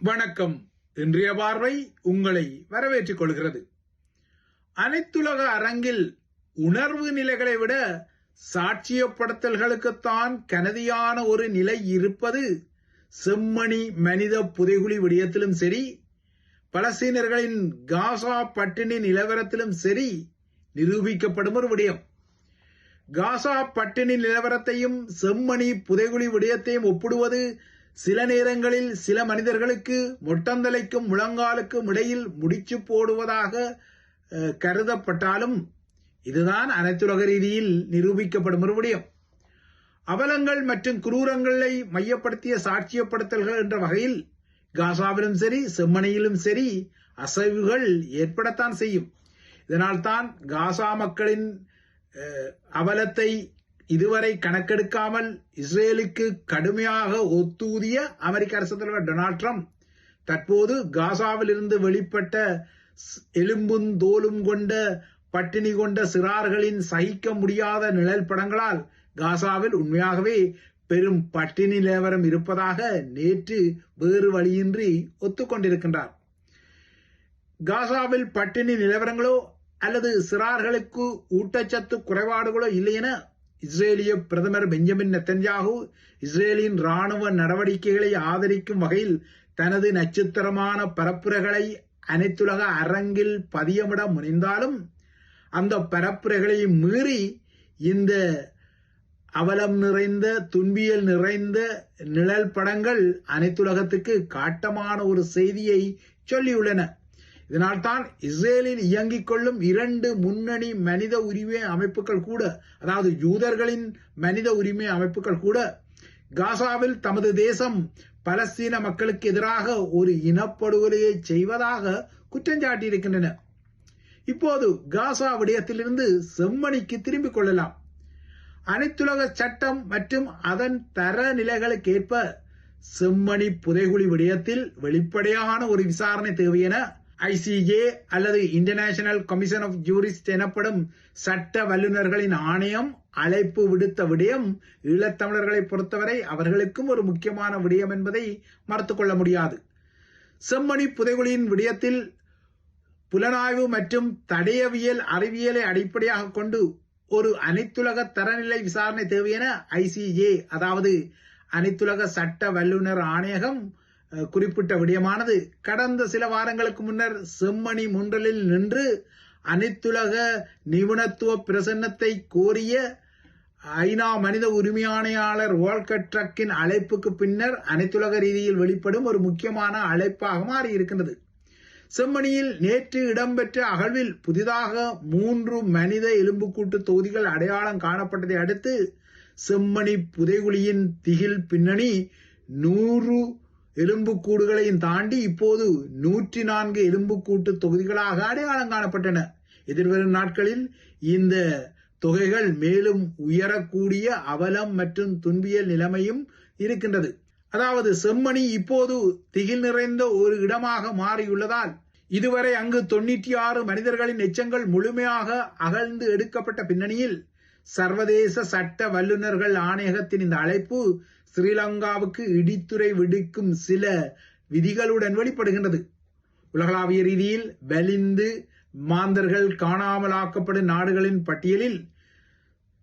வணக்கம். இன்றைய பார்வை உங்களை வரவேற்றுக் கொள்கிறது. அனைத்துலக அரங்கில் உணர்வு நிலைகளை விட சாட்சியப்படுத்தல்களுக்குத்தான் கனதியான ஒரு நிலை இருப்பது செம்மணி மனித புதைகுழி விடயத்திலும் சரி பலஸ்தீனர்களின் காசா பட்டினி நிலவரத்திலும் சரி நிரூபிக்கப்படும் ஒரு விடயம். காசா பட்டினி நிலவரத்தையும் செம்மணி புதைகுழி விடயத்தையும் ஒப்பிடுவது சில நேரங்களில் சில மனிதர்களுக்கு மொட்டந்தலைக்கும் முழங்காலுக்கும் இடையில் முடிச்சு போடுவதாக கருதப்பட்டாலும் இதுதான் அனைத்துலக ரீதியில் நிரூபிக்கப்படும் ஒரு விடயம் அவலங்கள் மற்றும் குரூரங்களை மையப்படுத்திய சாட்சியப்படுத்தல்கள் என்ற வகையில் காசாவிலும் சரி செம்மணியிலும் சரி அசைவுகள் ஏற்படத்தான் செய்யும். இதனால்தான் காசா மக்களின் அவலத்தை இதுவரை கணக்கெடுக்காமல் இஸ்ரேலுக்கு கடுமையாக ஒத்தூதிய அமெரிக்க அரசு தலைவர் டொனால்ட் ட்ரம்ப் தற்போது காசாவில் இருந்து வெளிப்பட்ட எலும்பும் தோலும் கொண்ட பட்டினி கொண்ட சிறார்களின் சகிக்க முடியாத நிழல் படங்களால் காசாவில் உண்மையாகவே பெரும் பட்டினி நிலவரம் இருப்பதாக நேற்று வேறு வழியின்றி ஒத்துக்கொண்டிருக்கின்றார். காசாவில் பட்டினி நிலவரங்களோ அல்லது சிறார்களுக்கு ஊட்டச்சத்து குறைபாடுகளோ இல்லை என இஸ்ரேலிய பிரதமர் பெஞ்சமின் நெத்தன்யாகு இஸ்ரேலின் ராணுவ நடவடிக்கைகளை ஆதரிக்கும் வகையில் தனது நட்சத்திரமான பரப்புரைகளை அனைத்துலக அரங்கில் பதியமிட முனைந்தாலும் அந்த பரப்புரைகளை மீறி இந்த அவலம் நிறைந்த துன்பியல் நிறைந்த நிழல் படங்கள் அனைத்துலகத்துக்கு காட்டமான ஒரு செய்தியை சொல்லியுள்ளன. இதனால்தான் இஸ்ரேலில் இயங்கிக் கொள்ளும் இரண்டு முன்னணி மனித உரிமை அமைப்புகள் கூட அதாவது யூதர்களின் மனித உரிமை அமைப்புகள் கூட காசாவில் தமது தேசம் பலஸ்தீன மக்களுக்கு எதிராக ஒரு இனப்படுகொலையை செய்வதாக குற்றம் சாட்டியிருக்கின்றன. இப்போது காசா விடயத்திலிருந்து செம்மணிக்கு திரும்பிக் கொள்ளலாம். அனைத்துலக சட்டம் மற்றும் அதன் தரநிலைகளுக்கு ஏற்ப செம்மணி புதைகுழி விடயத்தில் வெளிப்படையான ஒரு விசாரணை தேவை என ஐசிஏ அல்லது இன்டர்நேஷனல் கமிஷன் ஆஃப் ஜூரிஸ்ட் எனப்படும் சட்ட வல்லுநர்களின் ஆணையம் அழைப்பு விடுத்த விடயம் ஈழத்தமிழர்களை பொறுத்தவரை அவர்களுக்கும் ஒரு முக்கியமான விடயம் என்பதை மறுத்துக்கொள்ள முடியாது. செம்மணி புதைகுழியின் விடயத்தில் புலனாய்வு மற்றும் தடயவியல் அறிவியலை அடிப்படையாக கொண்டு ஒரு அனைத்துலக தரநிலை விசாரணை தேவை என ஐசிஜே அதாவது அனைத்துலக சட்ட வல்லுநர் ஆணையகம் குறிப்பிட்ட விடயமானது. கடந்த சில வாரங்களுக்கு முன்னர் செம்மணி முன்றலில் நின்று அனைத்துலக நிபுணத்துவ பிரசன்னத்தை கோரிய ஐநா மனித உரிமையாணையாளர் வோல்கட் ட்ரக்கின் அழைப்புக்கு பின்னர் அனைத்துலக ரீதியில் வெளிப்படும் ஒரு முக்கியமான அழைப்பாக மாறியிருக்கின்றது. செம்மணியில் நேற்று இடம்பெற்ற அகழ்வில் புதிதாக மூன்று மனித எலும்புக்கூட்டு தொகுதிகள் அடையாளம் காணப்பட்டதை அடுத்து செம்மணி புதைகுழியின் திகில் பின்னணி நூறு எலும்புக்கூடுகளையும் தாண்டி இப்போது நூற்றி நான்கு எலும்புக்கூட்டு தொகுதிகளாக அடையாளம் காணப்பட்டன. எதிர்வரும் நாட்களில் இந்த தொகைகள் மேலும் உயரக்கூடிய அவலம் மற்றும் துன்பியல் நிலைமையும் இருக்கின்றது. அதாவது செம்மணி இப்போது திகில் நிறைந்த ஒரு இடமாக மாறியுள்ளதால் இதுவரை அங்கு தொண்ணூற்றி ஆறு மனிதர்களின் எச்சங்கள் முழுமையாக அகழ்ந்து எடுக்கப்பட்ட பின்னணியில் சர்வதேச சட்ட வல்லுநர்கள் ஆணையகத்தின் இந்த அழைப்பு ஸ்ரீலங்காவுக்கு இடித்துறை விடுக்கும் சில விதிகளுடன் வெளிப்படுகின்றது. உலகளாவிய ரீதியில் வலிந்து மாந்தர்கள் காணாமலாக்கப்படும் நாடுகளின் பட்டியலில்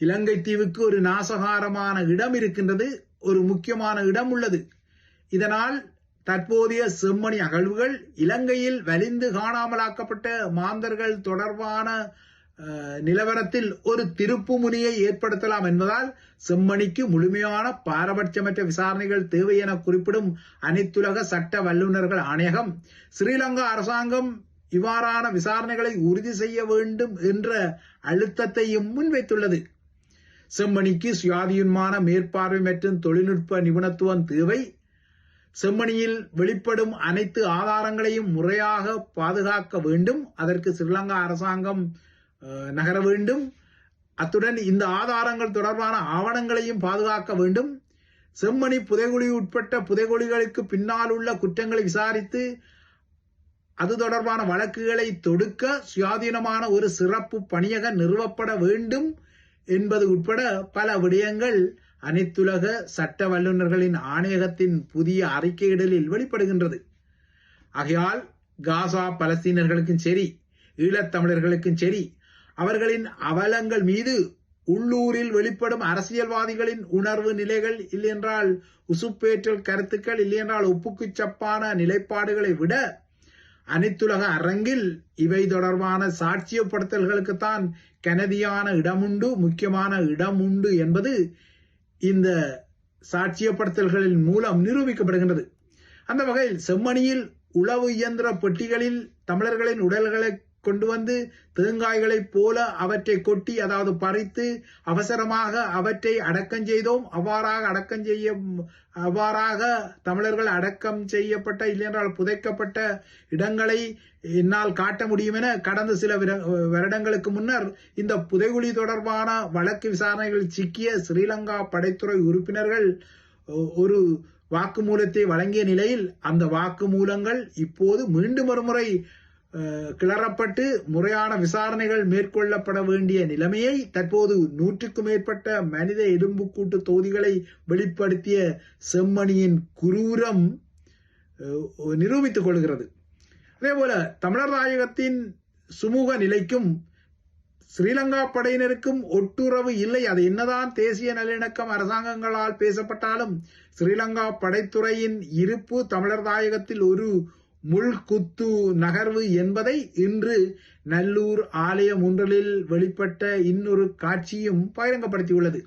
இலங்கை தீவுக்கு ஒரு நாசகாரமான இடம் இருக்கின்றது ஒரு முக்கியமான இடம் உள்ளது. இதனால் தற்போதைய செம்மணி அகழ்வுகள் இலங்கையில் வலிந்து காணாமலாக்கப்பட்ட மாந்தர்கள் தொடர்பான நிலவரத்தில் ஒரு திருப்பு முனையை ஏற்படுத்தலாம் என்பதால் செம்மணிக்கு முழுமையான பாரபட்சமற்ற விசாரணைகள் தேவை என குறிப்பிடும் அனைத்துலக சட்ட வல்லுநர்கள் ஆணையகம் ஸ்ரீலங்கா அரசாங்கம் இவ்வாறான விசாரணைகளை உறுதி செய்ய வேண்டும் என்ற அழுத்தத்தையும் முன்வைத்துள்ளது. செம்மணிக்கு சுயாதீனமான மேற்பார்வை மற்றும் தொழில்நுட்ப நிபுணத்துவம் தேவை. செம்மணியில் வெளிப்படும் அனைத்து ஆதாரங்களையும் முறையாக பாதுகாக்க வேண்டும். அதற்கு ஸ்ரீலங்கா அரசாங்கம் நகர வேண்டும். அத்துடன் இந்த ஆதாரங்கள் தொடர்பான ஆவணங்களையும் பாதுகாக்க வேண்டும். செம்மணி புதைகுழி உட்பட்ட புதைகுழிகளுக்கு பின்னால் உள்ள குற்றங்களை விசாரித்து அது தொடர்பான வழக்குகளை தொடுக்க சுயாதீனமான ஒரு சிறப்பு பணியக நிறுவப்பட வேண்டும் என்பது உட்பட பல விடயங்கள் அனைத்துலக சட்ட வல்லுநர்களின் ஆணையகத்தின் புதிய அறிக்கையிடலில் வெளிப்படுகின்றது. ஆகையால் காசா பலஸ்தீனர்களுக்கும் சரி ஈழத்தமிழர்களுக்கும் சரி அவர்களின் அவலங்கள் மீது உள்ளூரில் வெளிப்படும் அரசியல்வாதிகளின் உணர்வு நிலைகள் இல்லையென்றால் உசுப்பேற்றல் கருத்துக்கள் இல்லையென்றால் ஒப்புக்கு சப்பான நிலைப்பாடுகளை விட அனைத்துலக அரங்கில் இவை தொடர்பான சாட்சியப்படுத்தல்களுக்குத்தான் கனதியான இடமுண்டு முக்கியமான இடம் உண்டு என்பது இந்த சாட்சியப்படுத்தல்களின் மூலம் நிரூபிக்கப்படுகின்றது. அந்த வகையில் செம்மணியில் உளவு இயந்திர பெட்டிகளில் தமிழர்களின் உடல்களை கொண்டு வந்து தேங்காய்களைப் போல அவற்றை கொட்டி அதாவது பறித்து அவசரமாக அவற்றை அடக்கம் செய்தோம். அவ்வாறாக அடக்கம் செய்ய அவ்வாறாக தமிழர்கள் அடக்கம் செய்யப்பட்ட இல்லையென்றால் புதைக்கப்பட்ட இடங்களை என்னால் காட்ட முடியும் என கடந்த சில வருடங்களுக்கு முன்னர் இந்த புதைகுழி தொடர்பான வழக்கு விசாரணைகள் சிக்கிய ஸ்ரீலங்கா படைத்துறை உறுப்பினர்கள் ஒரு வாக்குமூலத்தை வழங்கிய நிலையில் அந்த வாக்குமூலங்கள் இப்போது மீண்டும் ஒரு முறை கிளறப்பட்டு முறையான விசாரணைகள் மேற்கொள்ளப்பட வேண்டிய நிலைமையை தற்போது நூற்றுக்கும் மேற்பட்ட மனித எலும்புக்கூட்டு தொகுதிகளை வெளிப்படுத்திய செம்மணியின் குரூரம் நிரூபித்துக் கொள்கிறது. அதேபோல தமிழர் நாயகத்தின் சுமூக நிலைக்கும் ஸ்ரீலங்கா படையினருக்கும் ஒட்டுறவு இல்லை. அது என்னதான் தேசிய நல்லிணக்கம் அரசாங்கங்களால் பேசப்பட்டாலும் ஸ்ரீலங்கா படைத்துறையின் இருப்பு தமிழர் தாயகத்தில் ஒரு முள்குத்து நகர்வு என்பதை இன்று நல்லூர் ஆலயம் ஒன்றலில் வெளிப்பட்ட இன்னொரு காட்சியும் பகிரங்கப்படுத்தியுள்ளது.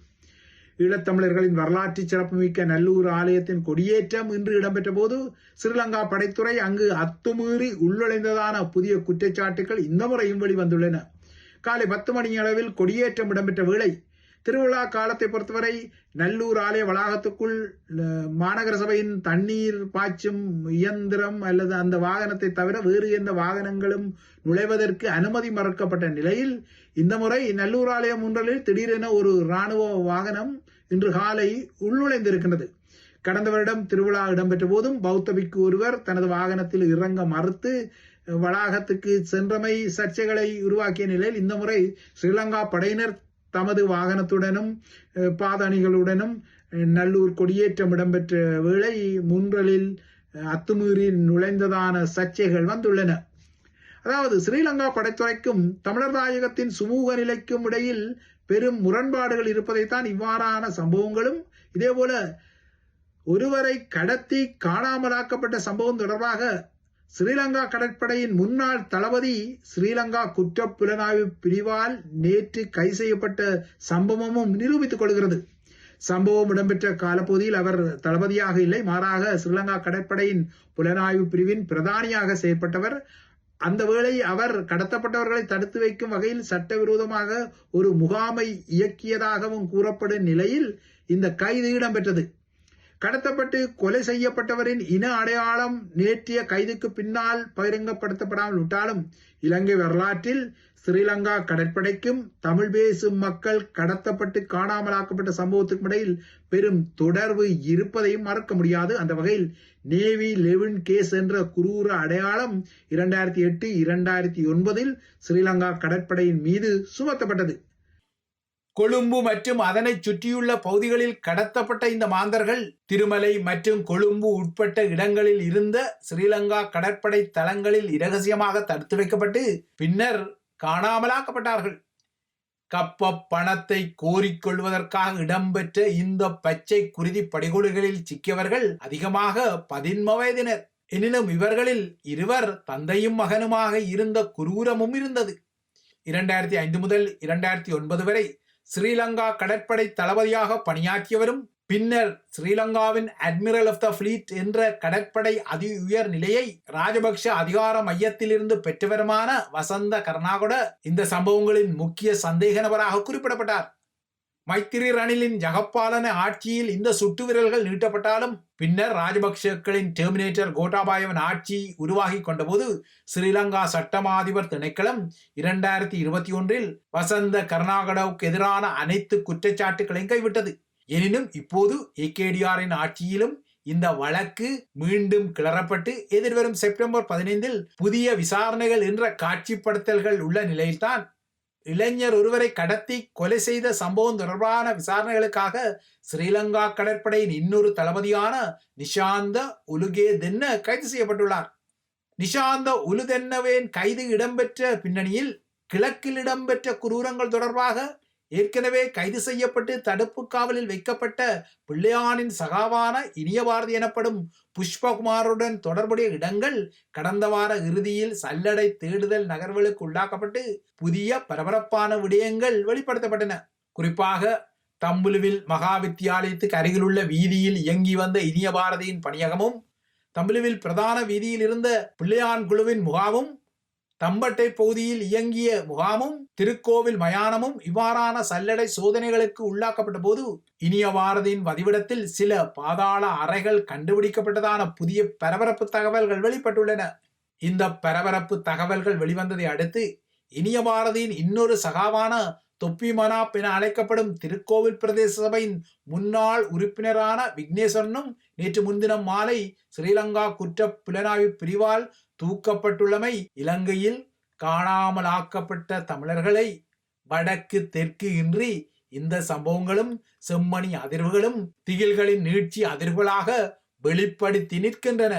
ஈழத்தமிழர்களின் வரலாற்று சிறப்புமிக்க நல்லூர் ஆலயத்தின் கொடியேற்றம் இன்று இடம்பெற்ற போது ஸ்ரீலங்கா படைத்துறை அங்கு அத்துமீறி உள்நுழைந்ததான புதிய குற்றச்சாட்டுகள் இந்த முறையும் வெளிவந்துள்ளன. காலை பத்து மணி அளவில் கொடியேற்றம் இடம்பெற்ற வேளை திருவிழா காலத்தை பொறுத்தவரை நல்லூர் ஆலய வளாகத்துக்குள் மாநகர சபையின் தண்ணீர் பாய்ச்சும் இயந்திரம் அல்லது அந்த வாகனத்தை தவிர வேறு எந்த வாகனங்களும் நுழைவதற்கு அனுமதி மறுக்கப்பட்ட நிலையில் இந்த முறை நல்லூர் ஆலயம் ஒன்றில் திடீரென ஒரு ராணுவ வாகனம் இன்று காலை உள்நுழைந்திருக்கின்றது. கடந்த வருடம் திருவிழா இடம்பெற்ற போதும் பௌத்த பிக்கு ஒருவர் தனது வாகனத்தில் இறங்க மறுத்து வளாகத்துக்கு சென்றமை சர்ச்சைகளை உருவாக்கிய நிலையில் இந்த முறை ஸ்ரீலங்கா படையினர் தமது வாகனத்துடனும் பாதணிகளுடனும் நல்லூர் கொடியேற்றம் இடம்பெற்ற வேளை முன்றலில் அத்துமீறி நுழைந்ததான சர்ச்சைகள் வந்துள்ளன. அதாவது ஸ்ரீலங்கா படைத்துறைக்கும் தமிழர் தாயகத்தின் சுமூக நிலைக்கும் இடையில் பெரும் முரண்பாடுகள் இருப்பதைத்தான் இவ்வாறான சம்பவங்களும் இதேபோல ஒருவரை கடத்தி காணாமலாக்கப்பட்ட சம்பவம் தொடர்பாக ஸ்ரீலங்கா கடற்படையின் முன்னாள் தளபதி ஸ்ரீலங்கா குற்ற புலனாய்வு பிரிவால் நேற்று கை செய்யப்பட்ட சம்பவமும் நிரூபித்துக் கொள்கிறது. சம்பவம் இடம்பெற்ற காலப்பகுதியில் அவர் தளபதியாக இல்லை. மாறாக ஸ்ரீலங்கா கடற்படையின் புலனாய்வு பிரிவின் பிரதானியாக செயற்பட்டவர். அந்த வேளை அவர் கடத்தப்பட்டவர்களை தடுத்து வைக்கும் வகையில் சட்டவிரோதமாக ஒரு முகாமை இயக்கியதாகவும் கூறப்படும் நிலையில் இந்த கைது இடம்பெற்றது. கடத்தப்பட்டு கொலை செய்யப்பட்டவரின் இன அடையாளம் நேற்றைய கைதுக்கு பின்னால் பகிரங்கப்படுத்தப்படாமல் விட்டாலும் இலங்கை வரலாற்றில் ஸ்ரீலங்கா கடற்படைக்கும் தமிழ் பேசும் மக்கள் கடத்தப்பட்டு காணாமலாக்கப்பட்ட சம்பவத்துக்கும் இடையில் பெரும் தொடர்பு இருப்பதையும் மறக்க முடியாது. அந்த வகையில் நேவி லெவின் கேஸ் என்ற குரூர அடையாளம் இரண்டாயிரத்தி எட்டு இரண்டாயிரத்தி ஒன்பதில் ஸ்ரீலங்கா கடற்படையின் மீது சுமத்தப்பட்டது. கொழும்பு மற்றும் அதனை சுற்றியுள்ள பகுதிகளில் கடத்தப்பட்ட இந்த மாந்தர்கள் திருமலை மற்றும் கொழும்பு உட்பட்ட இடங்களில் இருந்த ஸ்ரீலங்கா கடற்படை தளங்களில் இரகசியமாக தடுத்து வைக்கப்பட்டு பின்னர் காணாமலாக்கப்பட்டார்கள். கப்ப பணத்தை கோரிக்கொள்வதற்காக இடம்பெற்ற இந்த பச்சை குருதி படுகொலைகளில் சிக்கியவர்கள் அதிகமாக பதின்ம வயதினர். எனினும் இவர்களில் இருவர் தந்தையும் மகனுமாக இருந்த குரூரமும் இருந்தது. இரண்டாயிரத்தி ஐந்து முதல் இரண்டாயிரத்தி ஒன்பது வரை ஸ்ரீலங்கா கடற்படை தளபதியாக பணியாற்றியவரும் பின்னர் ஸ்ரீலங்காவின் அட்மிரல் ஆஃப் த ஃபிளீட் என்ற கடற்படை அதி உயர் நிலையை ராஜபக்ஷ அதிகார மையத்திலிருந்து பெற்றவருமான வசந்த கர்நாகொட இந்த சம்பவங்களின் முக்கிய சந்தேக நபராக குறிப்பிடப்பட்டார். மைத்திரி ரணிலின் ஜகப்பாலன ஆட்சியில் இந்த சுட்டு விரல்கள் நீட்டப்பட்டாலும் பின்னர் ராஜபக்சேக்களின் டெர்மினேட்டர் கோட்டாபாயவன் ஆட்சி உருவாகி கொண்டபோது ஸ்ரீலங்கா சட்டமாதிபர் திணைக்களம் இரண்டாயிரத்தி இருபத்தி ஒன்றில் வசந்த கர்நாடகாவுக்கு எதிரான அனைத்து குற்றச்சாட்டுகளையும் கைவிட்டது. எனினும் இப்போது ஏகேடிஆரின் ஆட்சியிலும் இந்த வழக்கு மீண்டும் கிளறப்பட்டு எதிர்வரும் செப்டம்பர் பதினைந்தில் புதிய விசாரணைகள் என்ற காட்சிப்படுத்தல்கள் உள்ள நிலையில்தான் இளைஞர் ஒருவரை கடத்தி கொலை செய்த சம்பவம் தொடர்பான விசாரணைகளுக்காக ஸ்ரீலங்கா கடற்படையின் இன்னொரு தளபதியான நிஷாந்த உலுகே தென்ன கைது செய்யப்பட்டுள்ளார். நிஷாந்த உலுதென்னவேன் கைது இடம்பெற்ற பின்னணியில் கிழக்கில் இடம்பெற்ற குரூரங்கள் தொடர்பாக ஏற்கனவே கைது செய்யப்பட்டு தடுப்பு காவலில் வைக்கப்பட்ட பிள்ளையானின் சகாவான இனியபாரதி எனப்படும் புஷ்பகுமாருடன் தொடர்புடைய இடங்கள் கடந்த வார இறுதியில் சல்லடை தேடுதல் நகர்வுகளுக்கு உள்ளாக்கப்பட்டு புதிய பரபரப்பான விடயங்கள் வெளிப்படுத்தப்பட்டன. குறிப்பாக தம்புலுவில் மகா வித்தியாலயத்துக்கு அருகிலுள்ள வீதியில் இயங்கி வந்த இனிய பாரதியின் பணியகமும் தம்புலுவில் பிரதான வீதியில் இருந்த பிள்ளையான் குழுவின் முகாமும் தம்பட்டை பகுதியில் இயங்கிய முகாமும் திருக்கோவில் மயானமும் இவ்வாறான சல்லடை சோதனைகளுக்கு உள்ளாக்கப்பட்ட போது இனிய பாரதியின் வதிவிடத்தில் சில பாதாள அறைகள் கண்டுபிடிக்கப்பட்டதான புதிய பரபரப்பு தகவல்கள் வெளிப்பட்டுள்ளன. இந்த பரபரப்பு தகவல்கள் வெளிவந்ததை அடுத்து இனிய பாரதியின் இன்னொரு சகாவான தொப்பி மனாப் என அழைக்கப்படும் திருக்கோவில் பிரதேச சபையின் முன்னாள் உறுப்பினரான விக்னேஸ்வரனும் நேற்று முன்தினம் மாலை ஸ்ரீலங்கா குற்ற புலனாய்வு பிரிவால் தூக்கப்பட்டுள்ளமை இலங்கையில் காணாமலாக்கப்பட்ட தமிழர்களை வடக்கு தெற்கு இன்றி இந்த சம்பவங்களும் செம்மணி அதிர்வுகளும் திகில்களின் நீட்சி அதிர்வுகளாக வெளிப்படுத்தி நிற்கின்றன.